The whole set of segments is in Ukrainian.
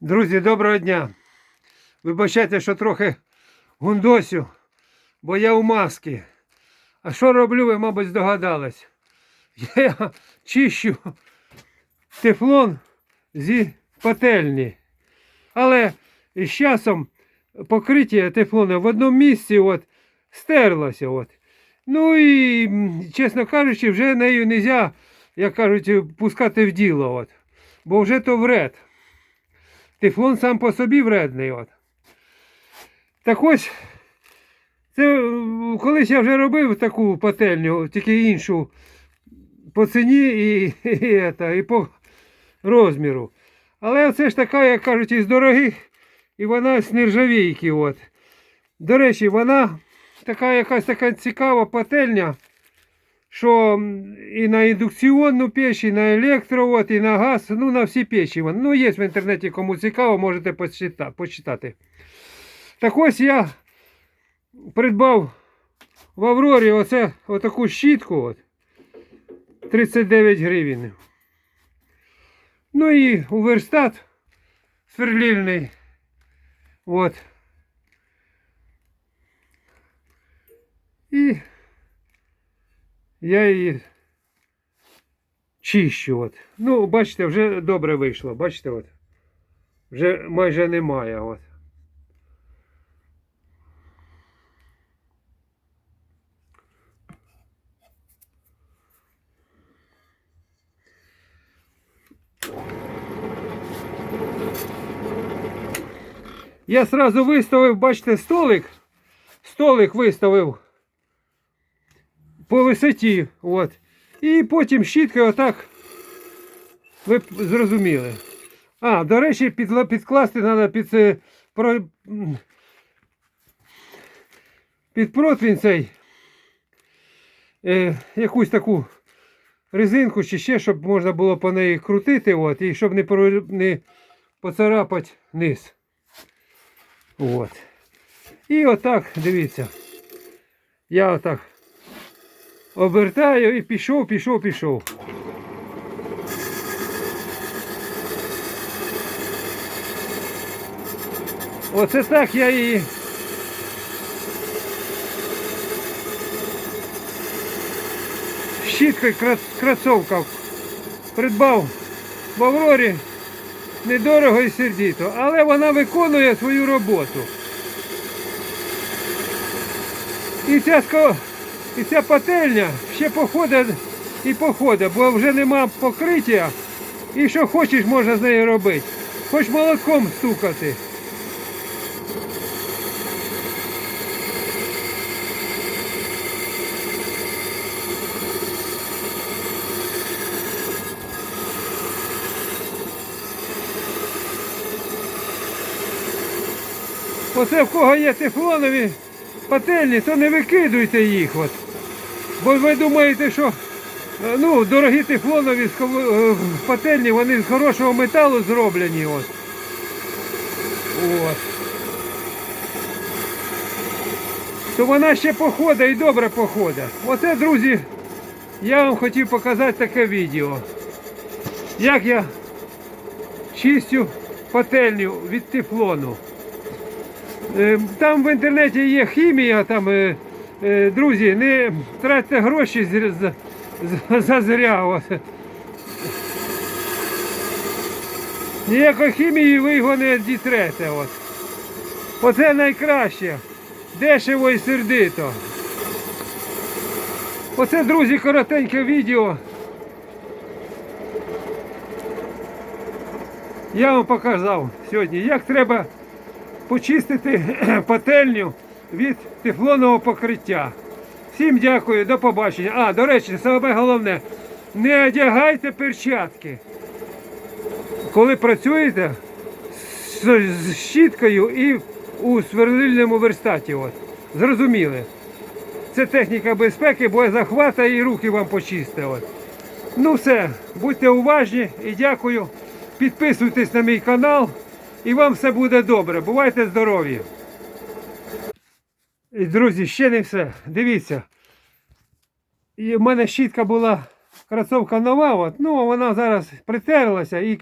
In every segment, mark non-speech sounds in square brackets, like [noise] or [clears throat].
Друзі, доброго дня. Вибачайте, що трохи гундосю, бо я у маски. А що роблю, ви, мабуть, здогадались. Я чищу тефлон зі пательні. Але з часом покриття тефлону в одному місці от, стерлося. От. Ну і, чесно кажучи, вже нею не можна, як кажуть, пускати в діло. От. Бо вже то вред. Тефлон сам по собі вредний. От. Так ось, це колись я вже робив таку пательню, тільки іншу по ціні і, і, ета, і по розміру. Але це ж така, як кажуть, із дорогих, і вона з нержавійки. От. До речі, вона така якась така цікава пательня, що і на індукційну піч, і на електро, от, і на газ, ну на всі печі. Ну, є в інтернеті, кому цікаво, можете почитати. Так ось я придбав в Аврорі оце, отаку щітку. От, 39 гривень. Ну і у верстат сверлільний. От. І я її чищу. От. Ну, бачите, вже добре вийшло. Бачите, от. Вже майже немає. От. Я сразу виставив, бачите, столик. Столик виставив по висоті. От. І потім щіткою отак. Ви б зрозуміли. А, до речі, підкласти треба під, це, про, під противень цей е, якусь таку резинку чи ще, щоб можна було по неї крутити, от, і щоб не, не поцарапати низ. От. І отак, дивіться. Я отак обертаю і пішов, пішов, пішов. Оце так я її. Щіткою кра- красовка придбав в Аврорі недорого і сердито, але вона виконує свою роботу. І ця, і ця пательня ще походить і походить, бо вже нема покриття. І що хочеш можна з нею робити. Хоч молотком стукати. Оце в кого є тефлонові пательні, то не викидуйте їх. От. Бо ви думаєте, що е, ну, дорогі тефлонові е, пательні, вони з хорошого металу зроблені. От. От. То вона ще походить і добре походить. Оце, друзі, я вам хотів показати таке відео. Як я чистю пательню від тефлону. Е, Там в інтернеті є хімія, там, друзі, не тратьте гроші зр- за- за- зазря. Ніякої хімії ви його не дітрете. От. Оце найкраще. Дешево і сердито. Оце, друзі, коротеньке відео. Я вам показав сьогодні, як треба почистити [clears throat] пательню від тефлонового покриття. Всім дякую, до побачення. А, до речі, саме головне, не одягайте перчатки. Коли працюєте з, щіткою і у сверлильному верстаті. От. Зрозуміли. Це техніка безпеки, бо захвата і руки вам почисте. От. Ну все, будьте уважні і дякую. Підписуйтесь на мій канал і вам все буде добре. Бувайте здорові. І, друзі, ще не все. Дивіться. І в мене щітка була красовка нова, от, ну вона зараз притерлася і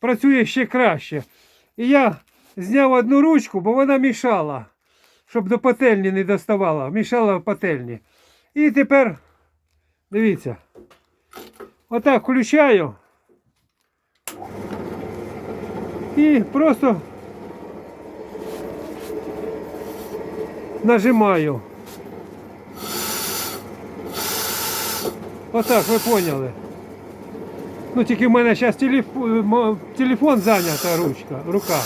працює ще краще. І я зняв одну ручку, бо вона мішала, щоб до пательні не доставала. Мішала в пательні. І тепер, дивіться, отак включаю. І просто нажимаю. Отак, ви поняли. Ну тільки в мене зараз телефон, телефон зайнята ручка, рука.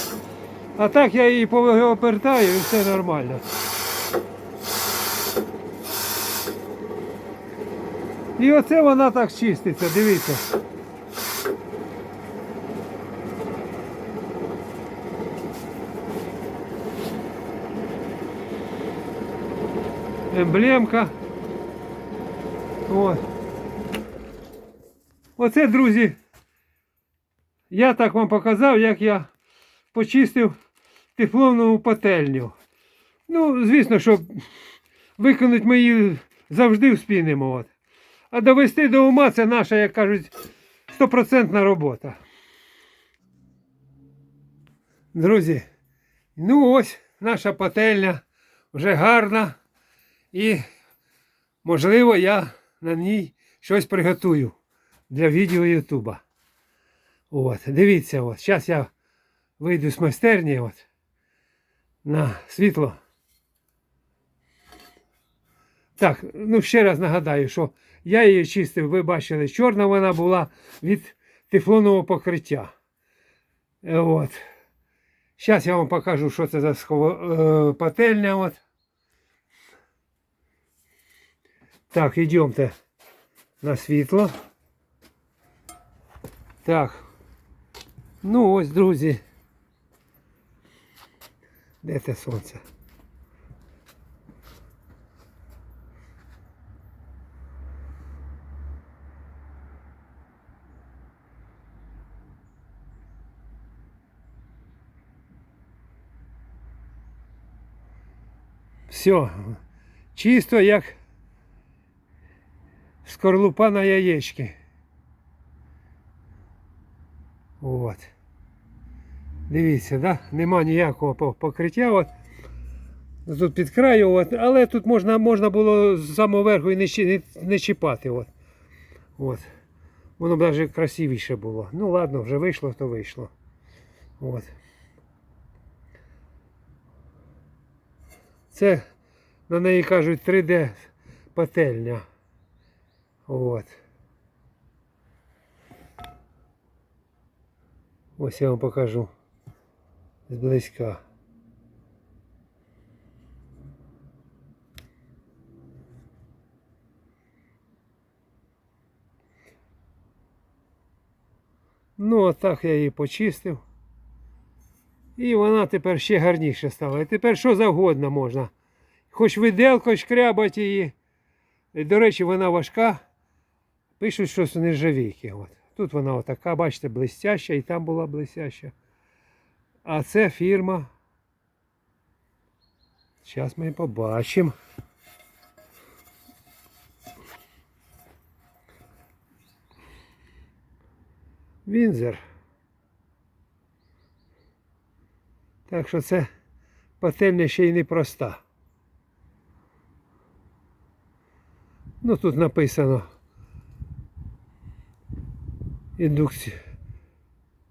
А так я її повертаю і все нормально. І оце вона так чиститься, дивіться. Емблемка. От. Оце, друзі, я так вам показав, як я почистив тефлонову пательню. Ну, звісно, що виконати ми її завжди вспінемо. От. А довести до ума це наша, як кажуть, стопроцентна робота. Друзі, ну ось наша пательня вже гарна. І, можливо, я на ній щось приготую для відео Ютуба. От, дивіться, от. Зараз я вийду з майстерні от, на світло. Так, ну ще раз нагадаю, що я її чистив, ви бачили, чорна вона була від тефлонового покриття. Е, От. Зараз я вам покажу, що це за е, пательня. От. Так, йдемте на світло. Так. Ну ось, друзі. Де те сонце? Все, чисто як скорлупа на яєчки. От. Дивіться, да? нема ніякого покриття. От. Тут під краю, от. але тут можна можна було з самого верху і не, не, чіпати. От. От. Воно б навіть красивіше було. Ну ладно, вже вийшло, то вийшло. От. Це на неї кажуть 3D пательня. От. Ось я вам покажу зблизька. Ну, отак я її почистив. І вона тепер ще гарніше стала. І тепер що завгодно можна. Хоч виделкою шкрябать її. До речі, вона важка. Пишуть, що з нержавійки. От. Тут вона отака, бачите, блестяща, і там була блестяща. А це фірма. Зараз ми побачимо. Вінзер. Так що це пательня ще й не проста. Ну тут написано індукція.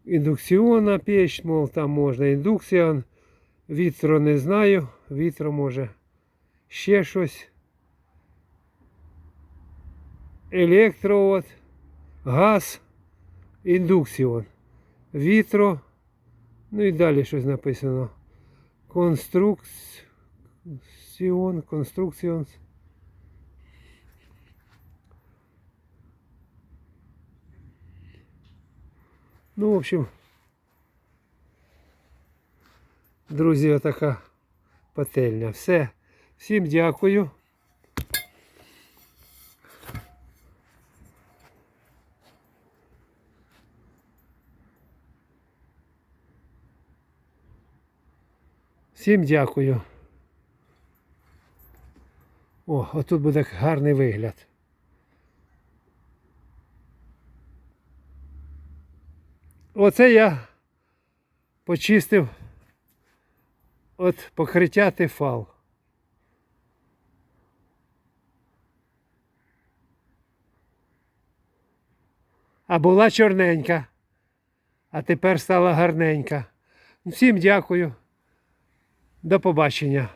Індукціонна піч, мов там можна індукція. Вітро не знаю. Вітро може ще щось. Електро, от, газ, індукціон. Вітро. Ну і далі щось написано. Конструкціон, конструкціон. Ну, в общем, друзі, отака пательня. Все. Всім дякую. Всім дякую. О, отут буде гарний вигляд. Оце я почистив от покриття тефал. А була чорненька, а тепер стала гарненька. Всім дякую. До побачення.